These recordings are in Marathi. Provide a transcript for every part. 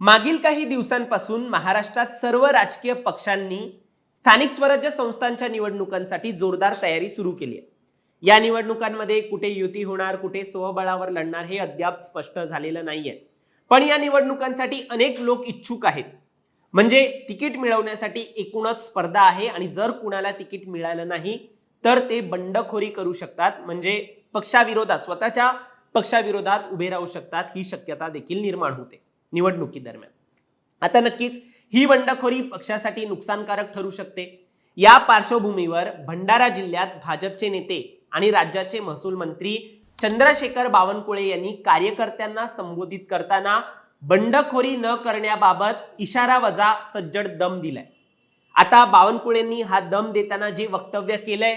मागील काही दिवसांपासून महाराष्ट्रात सर्व राजकीय पक्षांनी स्थानिक स्वराज्य संस्थांच्या निवडणुकांसाठी जोरदार तयारी सुरू केली आहे. या निवडणुकांमध्ये कुठे युती होणार कुठे स्वबळावर लढणार हे अद्याप स्पष्ट झालेलं नाहीये. पण या निवडणुकांसाठी अनेक लोक इच्छुक आहेत. म्हणजे तिकीट मिळवण्यासाठी एकूणच स्पर्धा आहे आणि जर कुणाला तिकीट मिळालं नाही तर ते बंडखोरी करू शकतात. म्हणजे पक्षाविरोधात स्वतःच्या पक्षाविरोधात उभे राहू शकतात. ही शक्यता देखील निर्माण होते. निवडणुकीदरम्यान. आता नक्कीच ही बंडखोरी पक्षासाठी नुकसानकारक ठरू शकते. या पार्श्वभूमीवर भंडारा जिल्ह्यात भाजपचे नेते आणि राज्याचे महसूल मंत्री चंद्रशेखर बावनकुळे यांनी कार्यकर्त्यांना संबोधित करताना बंडखोरी न करण्याबाबत इशारा वजा सज्जड दम दिलाय. आता बावनकुळेंनी हा दम देताना जे वक्तव्य केलंय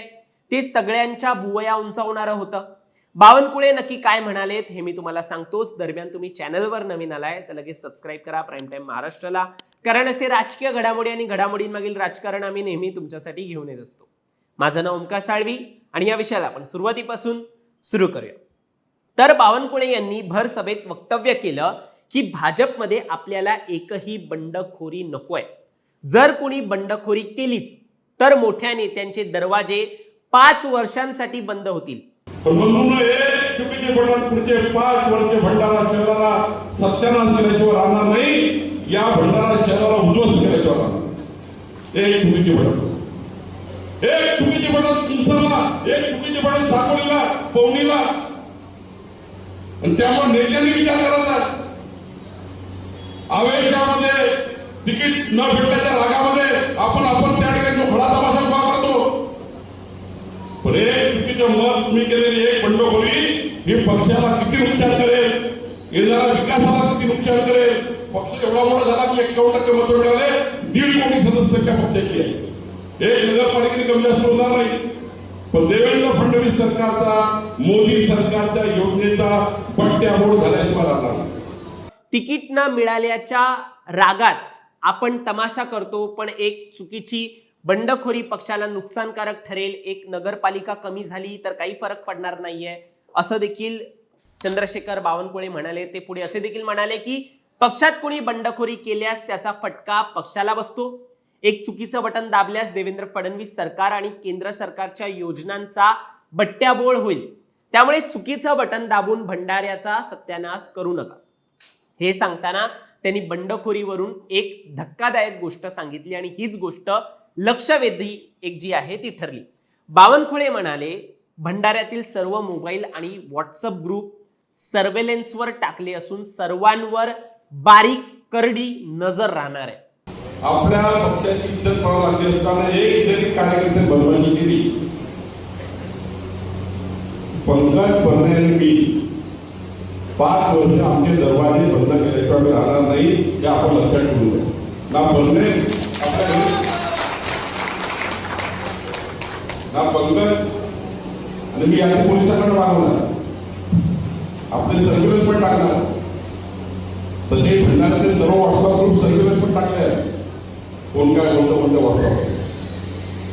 ते सगळ्यांच्या भुवया उंचावणारं होतं. बावनकुळे नक्की काय म्हणालेत हे मी तुम्हाला सांगतोच. दरम्यान तुम्ही चॅनलवर नवीन आलाय तर लगेच सबस्क्राईब करा. प्राईम टाईम महाराष्ट्राला. कारण असे राजकीय घडामोडी आणि घडामोडींमागील राजकारण आम्ही नेहमी तुमच्यासाठी घेऊन येत असतो. माझं नाव ओमकार साळवी आणि या विषयाला आपण सुरुवातीपासून सुरू करूया. तर बावनकुळे यांनी भर सभेत वक्तव्य केलं की भाजपमध्ये आपल्याला एकही बंडखोरी नकोय. जर कोणी बंडखोरी केलीच तर मोठ्या नेत्यांचे दरवाजे पाच वर्षांसाठी बंद होतील. पण म्हणून हे चुकीचे पडणार पुढचे पाच वर्ष भंडारा शहराला सत्यानाश केल्याशिवाय राहणार नाही. या भंडारा शहराला उद्ध्वस्त केल्याशिवाय राहणार एक चुकीचे पडणार एक चुकीचे पडणार तुमसरला एक चुकीचे पडणार साकोलीला पवनीला. आणि त्यामुळे नेत्यांनी विचार करायचा. आवेशामध्ये तिकीट न भेटल्याच्या रागामध्ये आपण आपण त्या ठिकाणी जो खडा तमाशा उभा करतो पण एक चुकीचं मत तुम्ही केलेली एक बंडखोरी हे पक्षाला किती नुकसान करेल? येणाऱ्या विकासाला किती नुकसान करेल? पक्ष एवढा मोठा झाला की एकावन्न टक्के मत मिळाले. दीड कोटी सदस्यांच्या पक्षाची आहे. एक नगरपालिकेने कमी जास्त होणार नाही. पण देवेंद्र फडणवीस सरकारचा मोदी सरकारच्या योजनेचा पट्ट्यामोड झाल्याशिवाय राहणार नाही. तिकीट न मिळाल्याच्या रागात आपण तमाशा करतो पण एक चुकीची बंडखोरी पक्षाला नुकसानकारक ठरेल. एक नगरपालिका कमी झाली तर काही फरक पडणार नाहीये. असं देखील चंद्रशेखर बावनकुळे म्हणाले ते पुढे असे देखील म्हणाले की पक्षात कोणी बंडखोरी केल्यास त्याचा फटका पक्षाला बसतो. एक चुकीचं बटन दाबल्यास देवेंद्र फडणवीस सरकार आणि केंद्र सरकारच्या योजनांचा बट्ट्याबोळ होईल. त्यामुळे चुकीचं बटन दाबून भंडाऱ्याचा सत्यानाश करू नका. हे सांगताना त्यांनी बंडखोरीवरून एक धक्कादायक गोष्ट सांगितली आणि हीच गोष्ट लक्षवेधी एक जी आहे ती ठरली. बावनकुळे म्हणाले भंडाऱ्यातील सर्व मोबाईल आणि व्हॉट्सअप ग्रुप सर्वेलन्सवर टाकले असून सर्वांवर बारीक करडी नजर राहणार आहे. आपल्या पक्षाची इज्जत व्हावं लागली असताना एक जरी कार्यकर्ते बदमाशी केली. पंकज परनेर मी पाच वर्ष आमचे दरवाजे बंद केल्याशिवाय आम्ही राहणार नाही हे आपण लक्षात ठेवू ना परनेर आपल्याकडे ना पंकज आणि मी आता पोलिसांकडे मागवणार. आपले सर्व्हिलन्स पण टाकणार. तसे भंडाऱ्याचे सर्व व्हॉट्सअप ग्रुप सर्व्हिलन्स पण टाकले आहेत. कोण काय कोणतं कोणत्या व्हॉट्सअप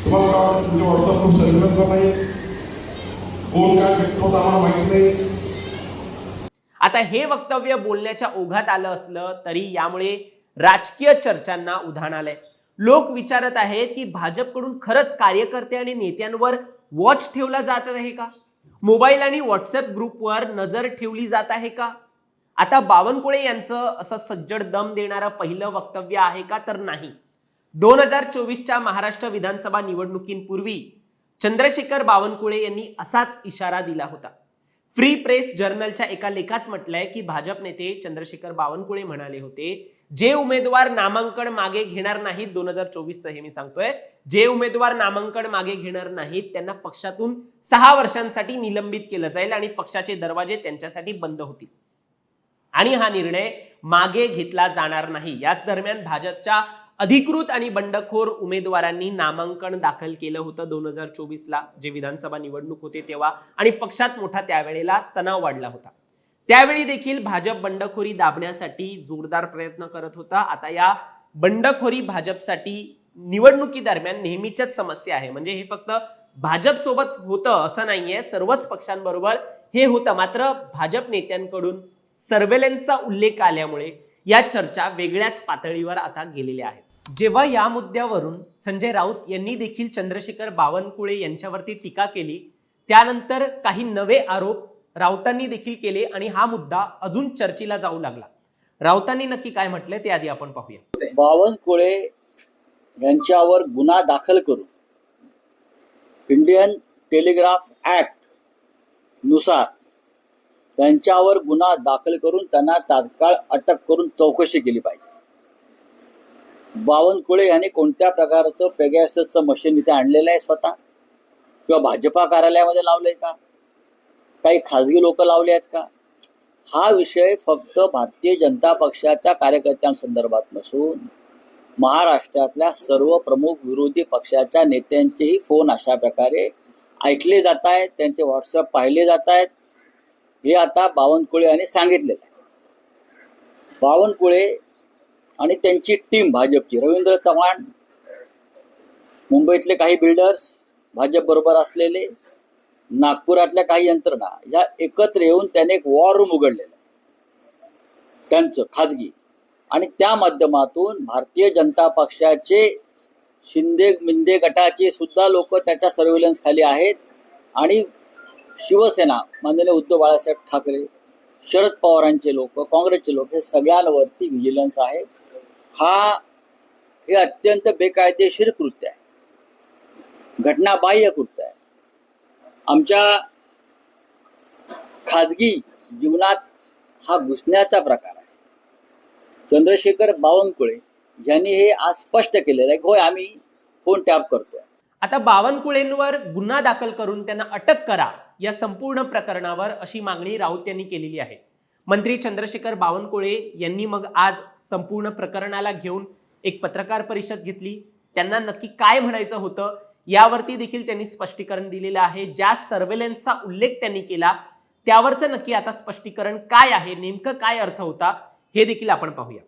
तुम्हाला काय वाटतं तुमचे व्हॉट्सअप ग्रुप सर्व्हिलन्स नाही कोण काय व्यक्त होतं आम्हाला माहीत नाही. आता हे वक्तव्य बोलण्याच्या ओघात आलं असलं तरी यामुळे राजकीय चर्चांना उधाण आलंय. लोक विचारत आहेत की भाजपकडून खरंच कार्यकर्ते आणि नेत्यांवर वॉच ठेवला जात आहे का? मोबाईल आणि व्हॉट्सअप ग्रुपवर नजर ठेवली जात आहे का? आता बावनकुळे यांचं असं सज्जड दम देणारं पहिलं वक्तव्य आहे का तर नाही. दोन हजार चोवीसच्या महाराष्ट्र विधानसभा निवडणुकींपूर्वी चंद्रशेखर बावनकुळे यांनी असाच इशारा दिला होता. फ्री प्रेस जर्नलच्या एका लेखात म्हटलंय की भाजप नेते चंद्रशेखर बावनकुळे म्हणाले होते जे उमेदवार नामांकन मागे घेणार नाहीत दोन हजार चोवीस हे मी सांगतोय जे उमेदवार नामांकन मागे घेणार नाहीत त्यांना पक्षातून सहा वर्षांसाठी निलंबित केलं जाईल आणि पक्षाचे दरवाजे त्यांच्यासाठी बंद होतील. आणि हा निर्णय मागे घेतला जाणार नाही. याच दरम्यान भाजपच्या अधिकृत आणि बंडखोर उमेदवारांनी नामांकन दाखल केलं होतं दोन हजार चोवीसला जे विधानसभा निवडणूक होते तेव्हा. आणि पक्षात मोठा त्यावेळेला तणाव वाढला होता. त्यावेळी देखील भाजप बंडखोरी दाबण्यासाठी जोरदार प्रयत्न करत होता. आता या बंडखोरी भाजपसाठी निवडणुकी दरम्यान नेहमीच्याच समस्या आहे. म्हणजे हे फक्त भाजप सोबत होतं असं नाहीये. सर्वच पक्षांबरोबर हे होतं. मात्र भाजप नेत्यांकडून सर्वेलन्सचा उल्लेख आल्यामुळे या चर्चा वेगळ्याच पातळीवर आता गेलेल्या आहेत. जेव्हा या मुद्द्यावरून संजय राऊत यांनी देखील चंद्रशेखर बावनकुळे यांच्यावरती टीका केली त्यानंतर काही नवे आरोप राऊतांनी देखील केले आणि हा मुद्दा अजून चर्चेला जाऊ लागला. राऊतांनी नक्की काय म्हटलंय ते आधी आपण पाहूया. बावनकुळे यांच्यावर गुन्हा दाखल करून इंडियन टेलिग्राफ ऍक्टनुसार त्यांच्यावर गुन्हा दाखल करून त्यांना तात्काळ अटक करून चौकशी केली पाहिजे. बावनकुळे यांनी कोणत्या प्रकारचं पेगॅसचं मशीन इथे आणलेलं आहे स्वतः? किंवा भाजपा कार्यालयामध्ये लावलंय का? काही खाजगी लोक लावले आहेत का? हा विषय फक्त भारतीय जनता पक्षाच्या कार्यकर्त्यांसंदर्भात नसून महाराष्ट्रातल्या सर्व प्रमुख विरोधी पक्षाच्या नेत्यांचेही फोन अशा प्रकारे ऐकले जात आहेत त्यांचे व्हॉट्सअप पाहिले जात आहेत. हे आता बावनकुळे यांनी सांगितलेलं आहे. बावनकुळे आणि त्यांची टीम भाजपची. रवींद्र चव्हाण मुंबईतले काही बिल्डर्स भाजप बरोबर असलेले नागपुरातल्या काही यंत्रणा या एकत्र येऊन त्याने एक वॉर रूम उघडलेलं त्यांचं खाजगी. आणि त्या माध्यमातून भारतीय जनता पक्षाचे शिंदे मिंदे गटाचे सुद्धा लोक त्याच्या सर्व्हिलन्स खाली आहेत. आणि शिवसेना माननीय उद्धव बाळासाहेब ठाकरे शरद पवारांचे लोक काँग्रेसचे लोक हे सगळ्यांवरती व्हिजिलन्स आहे. हा हे अत्यंत बेकायदेशीर कृत्य आहे. घटनाबाह्य कृत्य आहे. आमच्या खाजगी जीवनात हा घुसण्याचा प्रकार आहे. चंद्रशेखर बावनकुळे यांनी हे आज स्पष्ट केलेलं आहे. होय आम्ही फोन टॅप करतोय. आता बावनकुळेंवर गुन्हा दाखल करून त्यांना अटक करा या संपूर्ण प्रकरणावर अशी मागणी राऊत यांनी केलेली आहे. मंत्री चंद्रशेखर बावनकुळे यांनी मग आज संपूर्ण प्रकरणाला घेऊन एक पत्रकार परिषद घेतली. त्यांना नक्की काय म्हणायचं होतं यावरती देखील त्यांनी स्पष्टीकरण दिलेलं आहे. ज्या सर्वेलन्सचा उल्लेख त्यांनी केला त्यावरचं नक्की आता स्पष्टीकरण काय आहे नेमकं काय अर्थ होता हे देखील आपण पाहूया.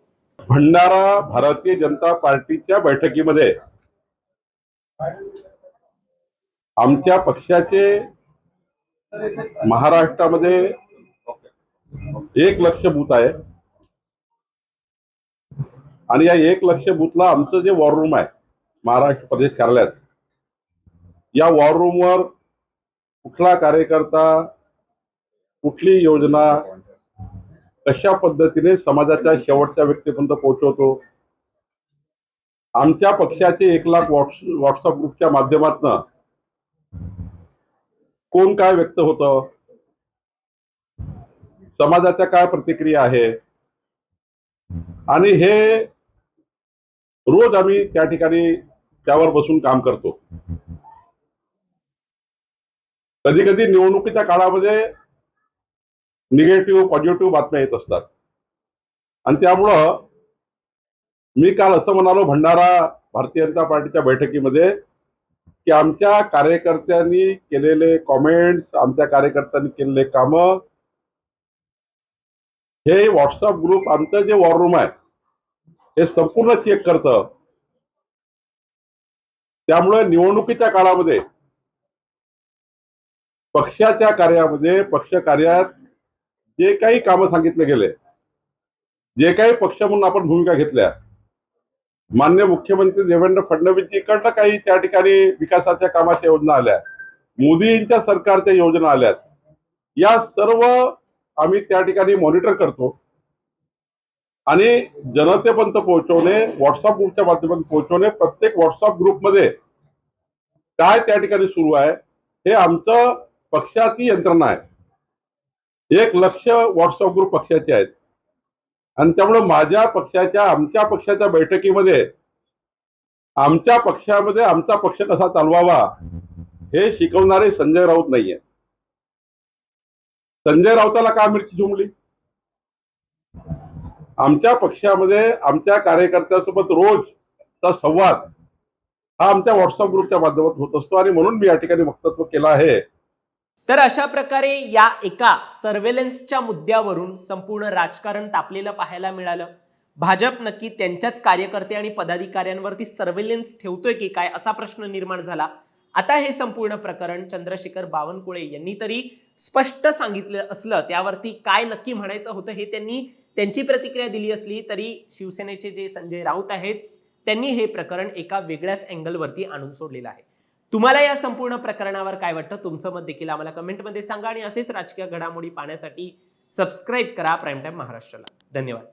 भंडारा भारतीय जनता पार्टीच्या बैठकीमध्ये आमच्या पक्षाचे महाराष्ट्रामध्ये एक लक्ष बूथ आहे. आणि या एक लक्ष बूथला आमचं जे वॉर रूम आहे महाराष्ट्र प्रदेश कार्यालयात या वॉर रूमवर कुठला कार्यकर्ता कुठली योजना कशा पद्धतीने समाजाच्या शेवटच्या व्यक्तीपर्यंत पोहोचवतो? आमच्या पक्षाचे एक लाख व्हॉट्स व्हॉट्सअप ग्रुपच्या माध्यमातून कोण काय व्यक्त होतं? समाजाच्या काय प्रतिक्रिया आहे? आणि हे रोज आम्ही त्या ठिकाणी त्यावर बसून काम करतो. कधी कधी निवडणुकीच्या काळामध्ये निगेटिव्ह पॉझिटिव्ह बातम्या येत असतात. आणि त्यामुळं मी काल असं म्हणालो भंडारा भारतीय जनता पार्टीच्या बैठकीमध्ये की आमच्या कार्यकर्त्यांनी केलेले कॉमेंट्स आमच्या कार्यकर्त्यांनी केलेले कामं हे व्हॉट्सअप ग्रुप आमचं जे वॉर रूम आहे हे संपूर्ण चेक करतं. त्यामुळे निवडणुकीच्या काळामध्ये पक्षाच्या कार्यामध्ये पक्ष कार्यात जे काही कामं सांगितले गेले जे काही पक्ष म्हणून आपण भूमिका घेतल्या मान्य मुख्यमंत्री देवेंद्र फडणवीसजीकडनं काही त्या ठिकाणी विकासाच्या कामाच्या योजना आल्या मोदींच्या सरकारच्या योजना आल्यात या सर्व आम्ही त्या ठिकाणी मॉनिटर करतो. आणि जनतेपर्यंत पोहोचवणे व्हॉट्सअप ग्रुपच्या माध्यमातून पोहोचवणे प्रत्येक व्हॉट्सअप ग्रुपमध्ये काय त्या ठिकाणी सुरू आहे हे आमचं पक्षाची यंत्रणा आहे. एक लक्ष व्हॉट्सअप ग्रुप पक्षाचे आहेत. आणि त्यामुळे माझ्या पक्षाच्या आमच्या पक्षाच्या बैठकीमध्ये आमच्या पक्षामध्ये आमचा पक्ष कसा चालवावा हे शिकवणारे संजय राऊत नाहीये. संजय राऊताला का मिरची झुमली? आमच्या पक्षामध्ये आमच्या कार्यकर्त्यांसोबत रोजचा संवाद हा आमच्या व्हॉट्सअप ग्रुपच्या माध्यमात होत असतो आणि म्हणून मी या ठिकाणी वक्तत्व केलं आहे. तर अशा प्रकारे या एका सर्वेलन्सच्या मुद्द्यावरून संपूर्ण राजकारण तापलेलं पाहायला मिळालं. भाजप नक्की त्यांच्याच कार्यकर्ते आणि पदाधिकाऱ्यांवरती सर्वेलन्स ठेवतोय की काय असा प्रश्न निर्माण झाला. आता हे संपूर्ण प्रकरण चंद्रशेखर बावनकुळे यांनी तरी स्पष्ट सांगितलं असलं त्यावरती काय नक्की म्हणायचं होतं हे त्यांनी त्यांची प्रतिक्रिया दिली असली तरी शिवसेनेचे जे संजय राऊत आहेत त्यांनी हे प्रकरण एका वेगळ्याच अँगलवरती आणून सोडलेलं आहे. तुम्हाला या संपूर्ण प्रकरणावर काय वाटतं? तुमचं मत देखील आम्हाला कमेंटमध्ये सांगा आणि असेच राजकीय घडामोडी पाहण्यासाठी सबस्क्राईब करा प्राईम टाईम महाराष्ट्राला. धन्यवाद.